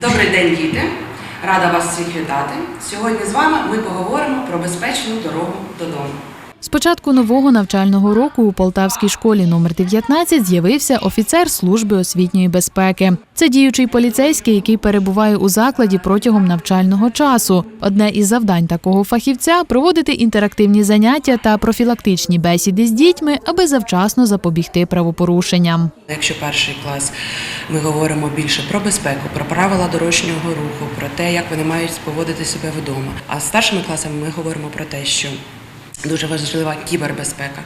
Добрий день, діти! Рада вас всіх вітати. Сьогодні з вами ми поговоримо про безпечну дорогу додому. З початку нового навчального року у Полтавській школі номер 19 з'явився офіцер служби освітньої безпеки. Це діючий поліцейський, який перебуває у закладі протягом навчального часу. Одне із завдань такого фахівця проводити інтерактивні заняття та профілактичні бесіди з дітьми, аби завчасно запобігти правопорушенням. Якщо перший клас ми говоримо більше про безпеку, про правила дорожнього руху, про те, як вони мають поводити себе вдома. А з старшими класами ми говоримо про те, що Дуже важлива кібербезпека,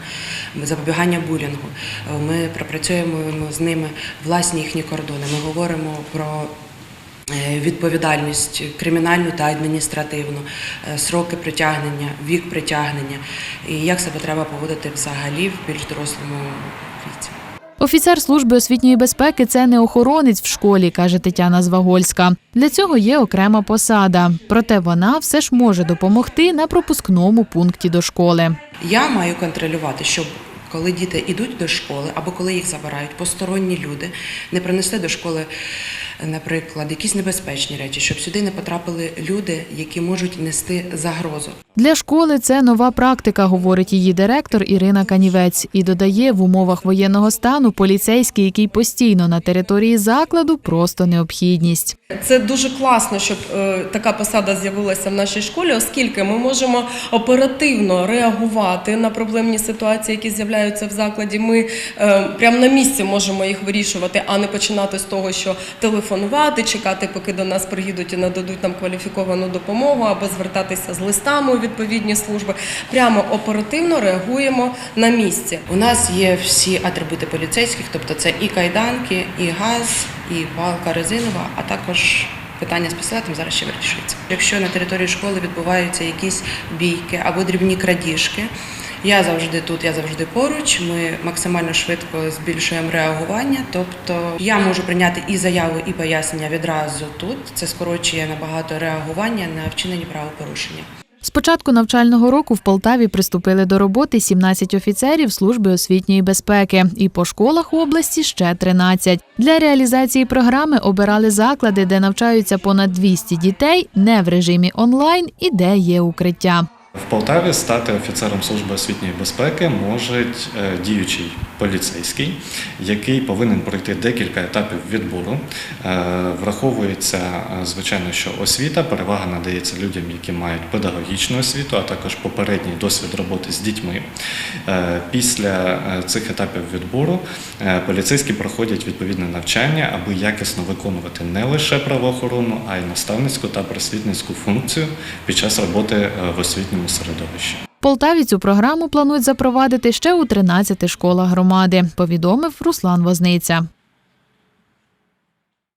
запобігання булінгу. Ми пропрацюємо з ними власні їхні кордони. Ми говоримо про е, відповідальність кримінальну та адміністративну, е, сроки притягнення, вік притягнення і як себе треба поводити взагалі в більш дорослому віці. Офіцер служби освітньої безпеки це не охоронець в школі, каже Тетяна Звагольська. Для цього є окрема посада. Проте вона все ж може допомогти на пропускному пункті до школи. Я маю контролювати, щоб коли діти йдуть до школи або коли їх забирають, посторонні люди не принесли до школи, наприклад, якісь небезпечні речі, щоб сюди не потрапили люди, які можуть нести загрозу. Для школи це нова практика, говорить її директор Ірина Канівець, і додає в умовах воєнного стану поліцейський, який постійно на території закладу, просто необхідність. Це дуже класно, щоб е, така посада з'явилася в нашій школі, оскільки ми можемо оперативно реагувати на проблемні ситуації, які з'являються в закладі. Ми е, прямо на місці можемо їх вирішувати, а не починати з того, що телефонувати, чекати, поки до нас приїдуть і нададуть нам кваліфіковану допомогу, або звертатися з листами у відповідні служби. Прямо оперативно реагуємо на місці. У нас є всі атрибути поліцейських, тобто це і кайданки, і газ, і палка резинова, а також питання з пістолетом зараз ще вирішується. Якщо на території школи відбуваються якісь бійки або дрібні крадіжки, я завжди тут, я завжди поруч. Ми максимально швидко збільшуємо реагування. Тобто я можу прийняти і заяву, і пояснення відразу тут. Це скорочує набагато реагування на вчинені правопорушення. З початку навчального року в Полтаві приступили до роботи 17 офіцерів служби освітньої безпеки, і по школах області ще 13. Для реалізації програми обирали заклади, де навчаються понад 200 дітей, не в режимі онлайн і де є укриття. В Полтаві стати офіцером служби освітньої безпеки може діючий поліцейський, який повинен пройти декілька етапів відбору. Е, Враховується, е, звичайно, що освіта перевага надається людям, які мають педагогічну освіту, а також попередній досвід роботи з дітьми. Е, Після цих етапів відбору поліцейські проходять відповідне навчання, аби якісно виконувати не лише правоохоронну, а й наставницьку та просвітницьку функцію під час роботи в освітньому середовищі. В Полтаві цю програму планують запровадити ще у 13 школах громади, повідомив Руслан Возниця.